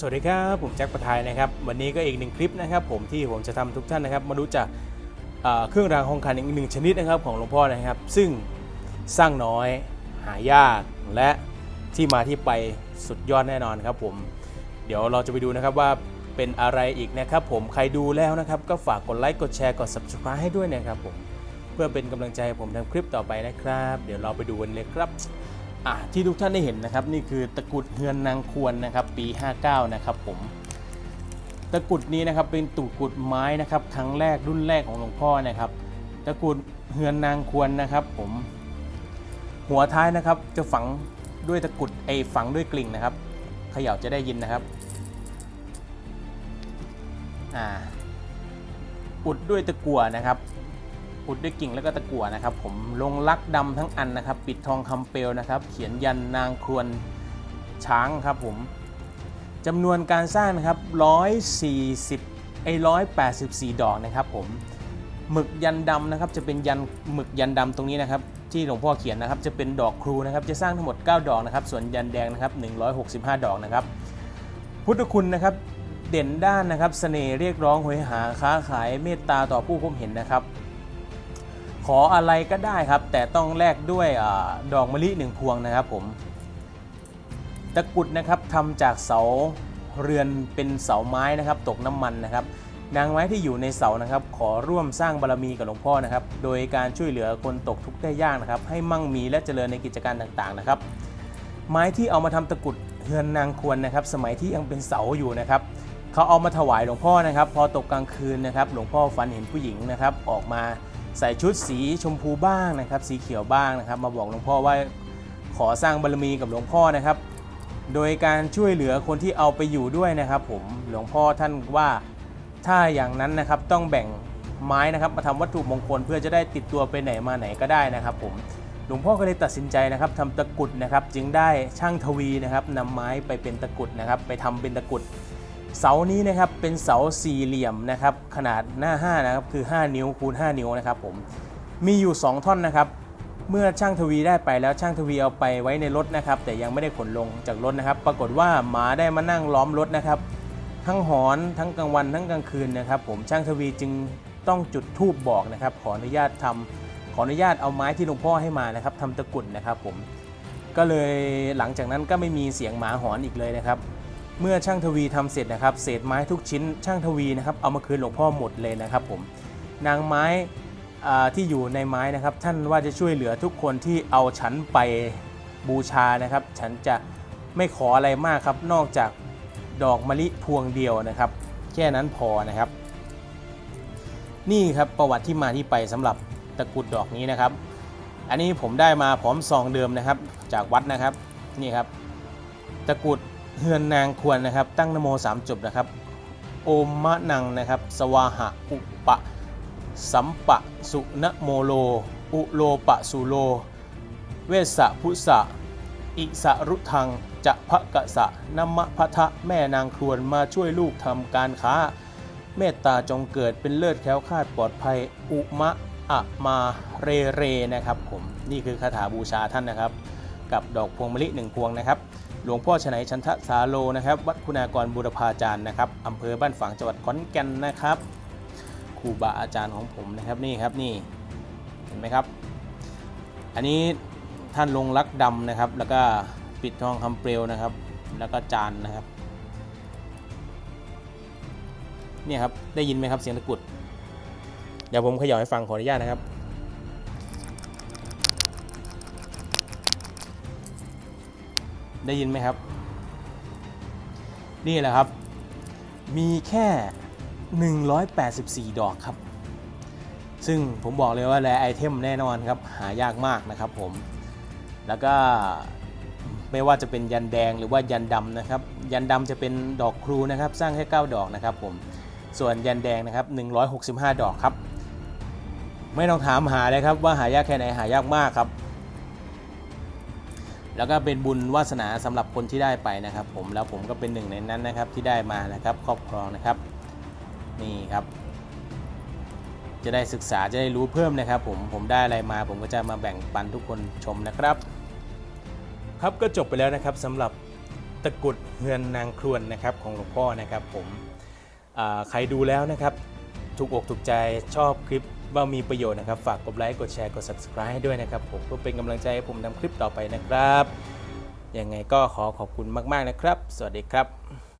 สวัสดีครับผมแจ็คประทายนะครับวันนี้ก็อีกหนึ่งคลิปนะครับ ผมที่ผมจะทำทุกท่านนะครับ มารู้จักเครื่องรางของขลังอีกหนึ่งชนิดนะครับของหลวงพ่อนะครับ ซึ่งสร้างน้อยหายากและที่มาที่ไปสุดยอดแน่นอนครับผมเดี๋ยวเราจะไปดูนะครับว่าเป็นอะไรอีกนะครับ ผมใครดูแล้วนะครับ ก็ฝากกดไลค์กดแชร์กด subscribe ให้ด้วยนะครับผมเพื่อเป็นกำลังใจให้ผมทำคลิปต่อไปนะครับ เดี๋ยวเราไปดูกันเลยครับ ที่ทุกท่านได้เห็นนะครับ นี่คือตะกุดเฮือนนางควรนะครับ ปี 59 นะครับผมตะกุดนี้นะครับเป็นตะกุดไม้นะครับ ครั้งแรกรุ่นแรกของหลวงพ่อนะครับ ตะกุดเฮือนนางควรนะครับ ผม หัวท้ายนะครับจะฝังด้วยตะกุดไอฝังด้วยกลิ่งนะครับเขย่าจะได้ยินนะครับอ่าอุดด้วยตะกั่วนะครับ อุดด้วยกิ่งแล้วก็ตะกั่วนะครับ ผมลงลักดำทั้งอันนะครับ ปิดทองคำเปลวนะครับ เขียนยันนางครวนช้างครับผมจำนวนการสร้างนะครับ140ไอ้184 ดอกนะครับผมหมึกยันดำนะครับจะเป็นยันหมึกยันดำตรงนี้นะครับที่หลวงพ่อเขียนนะครับจะเป็นดอกครูนะครับจะสร้างทั้งหมด 9 ดอกนะครับส่วนยันแดงนะครับ165 ดอกนะครับพุทธคุณนะครับเด่นด้านนะครับเสน่ห์เรียกร้องหวยหาค้าขายเมตตาต่อผู้พบเห็นนะครับ ขออะไรก็ได้ครับ แต่ต้องแลกด้วยอดอกมะลิหนึ่งพวงนะครับผมตะกุดนะครับทำจากเสาเรือนเป็นเสาไม้นะครับ ตกน้ำมันนะครับ นางไม้ที่อยู่ในเสานะครับ ขอร่วมสร้างบารมีกับหลวงพ่อนะครับ โดยการช่วยเหลือคนตกทุกข์ได้ยากนะครับ ให้มั่งมีและเจริญในกิจการต่างๆนะครับ ไม้ที่เอามาทำตะกุดเฮือนนางควรนะครับ สมัยที่ยังเป็นเสาอยู่นะครับเขาเอามาถวายหลวงพ่อนะครับ พอตกกลางคืนนะครับ หลวงพ่อฝันเห็นผู้หญิงนะครับ ออกมา ใส่ชุดสีชมพูบ้างนะครับ สีเขียวบ้างนะครับ มาบอกหลวงพ่อว่าขอสร้างบารมีกับหลวงพ่อนะครับ โดยการช่วยเหลือคนที่เอาไปอยู่ด้วยนะครับ ผมหลวงพ่อท่านว่าถ้าอย่างนั้นนะครับต้องแบ่งไม้นะครับมาทำวัตถุมงคลเพื่อจะได้ติดตัวไปไหนมาไหนก็ได้นะครับ ผมหลวงพ่อก็เลยตัดสินใจนะครับทำตะกุดนะครับ จึงได้ช่างทวีนะครับนำไม้ไปเป็นตะกุดนะครับ ไปทำเป็นตะกุด เสานี้นะครับเป็นเสาสี่เหลี่ยมนะครับขนาดหน้า5นะครับคือ 5 นิ้วคูณ 5 นิ้วนะครับผมมีอยู่ 2 ท่อนนะครับเมื่อช่างทวีได้ไปแล้วช่างทวีเอาไปไว้ในรถนะครับแต่ยังไม่ได้ขนลงจากรถนะครับ ปรากฏว่าหมาได้มานั่งล้อมรถนะครับ ทั้งหอนทั้งกลางวันทั้งกลางคืนนะครับ ผมช่างทวีจึงต้องจุดธูปบอกนะครับ ขออนุญาตทำขออนุญาตเอาไม้ที่หลวงพ่อให้มานะครับทำตะกุดนะครับผมก็เลยหลังจากนั้นก็ไม่มีเสียงหมาหอนอีกเลยนะครับ เมื่อช่างทวีทำเสร็จนะครับ เศษไม้ทุกชิ้นช่างทวีนะครับเอามาคืนหลวงพ่อหมดเลยนะครับผมนางไม้ที่อยู่ในไม้นะครับ ท่านว่าจะช่วยเหลือทุกคนที่เอาฉันไปบูชานะครับ ฉันจะไม่ขออะไรมากครับ นอกจากดอกมะลิพวงเดียวนะครับ แค่นั้นพอนะครับ นี่ครับประวัติที่มาที่ไปสำหรับตะกุดดอกนี้นะครับ อันนี้ผมได้มาพร้อมซองเดิมนะครับ จากวัดนะครับนี่ครับ ตะกุด เฮือนนางควรนะครับ ตั้งนโมสามจบนะครับ โอมมะนังนะครับ สวาหะอุปะ สัมปะสุนโมโล อุโลปะสุโล เวสสะพุสะอิสะรุทังจะพะกะสะนัมมะพะทะแม่นางควนมาช่วยลูกทำการค้า เมตตาจงเกิดเป็นเลิศแคล้วคลาดปลอดภัย อุมะอะมาเรเรนะครับผม นี่คือคาถาบูชาท่านนะครับ กับดอกพวงมะลิหนึ่งพวงนะครับ หลวงพ่อชนัยชันทะสาโลนะครับวัดคุณากรบุรพาจารย์นะครับอำเภอบ้านฝางจังหวัดขอนแก่นนะครับครูบาอาจารย์ของผมนะครับนี่ครับนี่เห็นไหมครับ อันนี้ท่านลงลักดำนะครับ แล้วก็ปิดทองคำเปลวนะครับ แล้วก็จานนะครับเนี่ยครับได้ยินไหมครับเสียงตะกุดเดี๋ยวผมขย่าให้ฟังขออนุญาตนะครับ ได้ยินไหมครับ นี่แหละครับ มีแค่ 184 ดอกครับ ซึ่งผมบอกเลยว่าแรไอเทมแน่นอนครับ หายากมากนะครับผม แล้วก็ไม่ว่าจะเป็นยันแดงหรือว่ายันดำนะครับ ยันดำจะเป็นดอกครูนะครับ สร้างแค่ 9 ดอกนะครับผม ส่วนยันแดงนะครับ 165 ดอกครับ ไม่ต้องถามหาเลยครับว่าหายากแค่ไหนหายากมากครับ แล้วก็เป็นบุญวาสนาสำหรับคนที่ได้ไปนะครับ ผมแล้วผมก็เป็นหนึ่งในนั้นนะครับที่ได้มานะครับครอบครองนะครับนี่ครับ จะได้ศึกษาจะได้รู้เพิ่มนะครับ ผมผมได้อะไรมา ผมก็จะมาแบ่งปันทุกคนชมนะครับ ครับก็จบไปแล้วนะครับสำหรับตะกุดเฮือนนางครวนนะครับของหลวงพ่อนะครับ ผมใครดูแล้วนะครับ ถูกอกถูกใจชอบคลิปว่ามีประโยชน์นะครับ ฝากกดไลค์กดแชร์กด subscribe ให้ด้วยนะครับผมเพื่อเป็นกำลังใจให้ผมทำคลิปต่อไปนะครับยังไงก็ขอขอบคุณมาก ๆนะครับ สวัสดีครับ